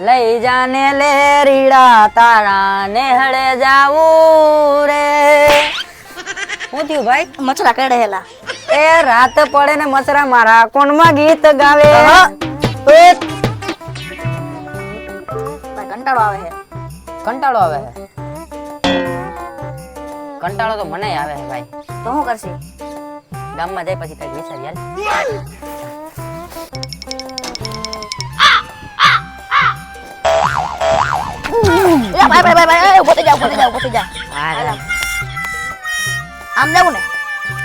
લઈ જાને લે રીડા તારા નેહળે જાવું રે. શું થયું ભાઈ? મચરા હેલા. એ રાત પડે ને મચરા મારા કોણમાં ગીત ગાવે. કંટાળો આવે હે. કંટાળો આવે હે. કંટાળો તો મને આવે હે ભાઈ. તો શું કરશે? ગામમાં જાય પછી કઈ વિચાર યાર ભાઈ ભાઈ ભાઈ ભાઈ ઊભો થઈ જા ઊભો થઈ જા ઊભો થઈ જા આમ જાવું ને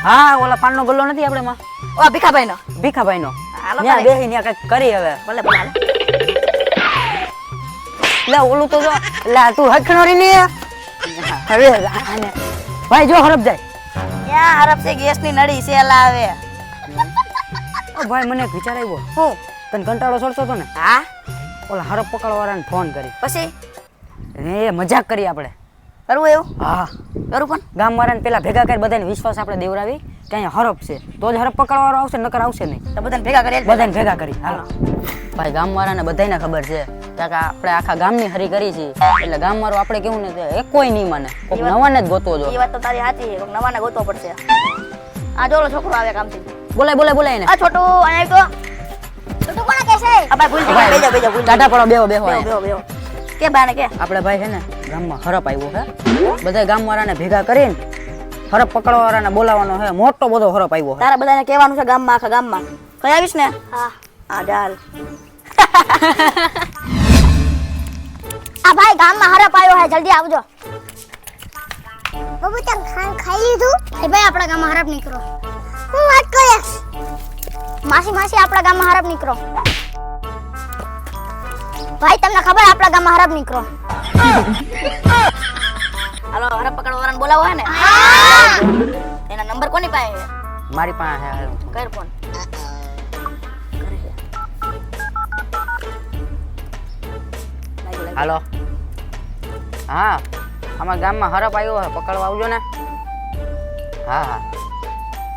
હા ઓલા પાનનો ગલ્લો નથી આપણે માં ઓ ભીખાભાઈ નો ભીખાભાઈ નો તારે. બેસી ત્યાં કંઈક કરી હવે ભલે ભલે લે ઓલું તો જો લે તું હખણો રી ને હવે આને ભાઈ જો હરપ જાય ત્યાં હરપ છે ગેસની નળી છે આવે ઓ ભાઈ મને એક વિચાર આવ્યો હું તને કંટાળો છોડતો તો ને હા ઓલા હરપ પકડવા વાળાને ફોન કરી પછી ને એ મજાક કરી આપણે. કરવું એવું? હા. કરું પણ? ગામ વાળાને પેલા ભેગા કરી બધાને વિશ્વાસ આપણે દેવરાવી કે અહીંયા હરપ છે. તો જ હરપ પકડવા વાળો આવશે નકર આવશે નહીં. તો બધાને ભેગા કરી બધાને ભેગા કરી હા. ભાઈ ગામ વાળાને બધાને ખબર છે. કે આ આપણે આખા ગામની હરી કરી છે. એટલે ગામ વાળો આપણે કેવું ને એ કોઈ નહીં માને. કોઈક નવાને જ ગોતવો જો એ વાત તો તારી સાચી છે. કોઈક નવાને ગોતવો પડશે. આ જોલો છોકરો આવે કામથી બોલાય બોલાય બોલાય ને આ છોટું અહીંયા તો. છોટું કોને કહેશે? આ ભાઈ ભૂલ થઈ બેજો બેજો ભૂલ ટાટા પડો બેહો બેહો બેહો બેહો. કે બાને કે? આપણે ભાઈ છે ને ગામમાં હરપ આવ્યો હે બધા ગામ વાળાને ભેગા કરીને હરપ પકડવા વાળાને બોલાવવાનો હે મોટો બધો હરપ આવ્યો તારા બધાને કહેવાનું છે ગામમાં આખા ગામમાં. કઈ આવીશ ને? હા. હા ચાલ. આ ભાઈ ગામમાં હરપ આવ્યો હે જલ્દી આવજો. બબુ તમ ખાન ખાઈ લીધું? એ ભાઈ આપણા ગામમાં હરપ નીકળો. હું વાત કરીશ. માસી માસી આપણા ગામમાં હરપ નીકળો. ભાઈ તમને ખબર આપણા ગામમાં હરફ નીકળો. હાલો હરફ પકડવા વાળાને બોલાવો હે ને. એના નંબર કોની પાસે મારી પાસે. કર ફોન. હાલો. હા અમારા ગામમાં હરપ આવ્યો છે પકડવા આવજો ને. હા હા.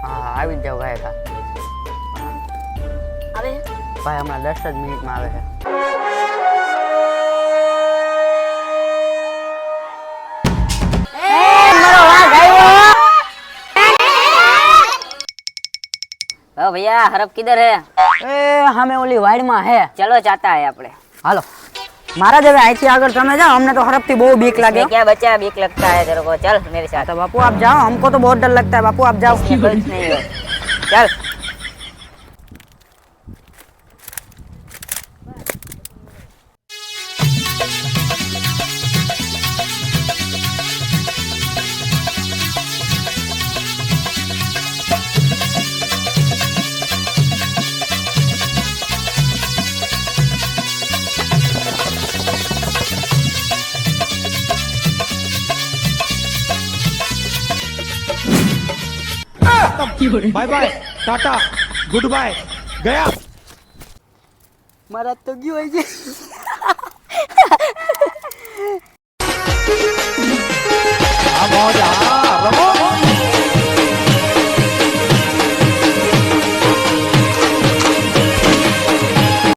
હા હા આવી જ જાવ ગાયકા. હા. આવે? ભાઈ હમણાં દસ જ મિનિટમાં આવે છે. भैया हरप किधर है એ સામે ઓલી વાડમાં હે चलो जाता है अपने હાલો મારા જ હવે અહીંથી આગળ તમે જાઓ અમને તો હરપથી બહુ બીક લાગે ये क्या बच्चा बीक लगता है तेरे को चल मेरे साथ तो बापू आप जाओ हमको तो बहुत डर लगता है बापू आप जाओ ये कुछ नहीं हो चल ખતમ bye bye tata good bye ગયા મારા તો ગયું હોય છે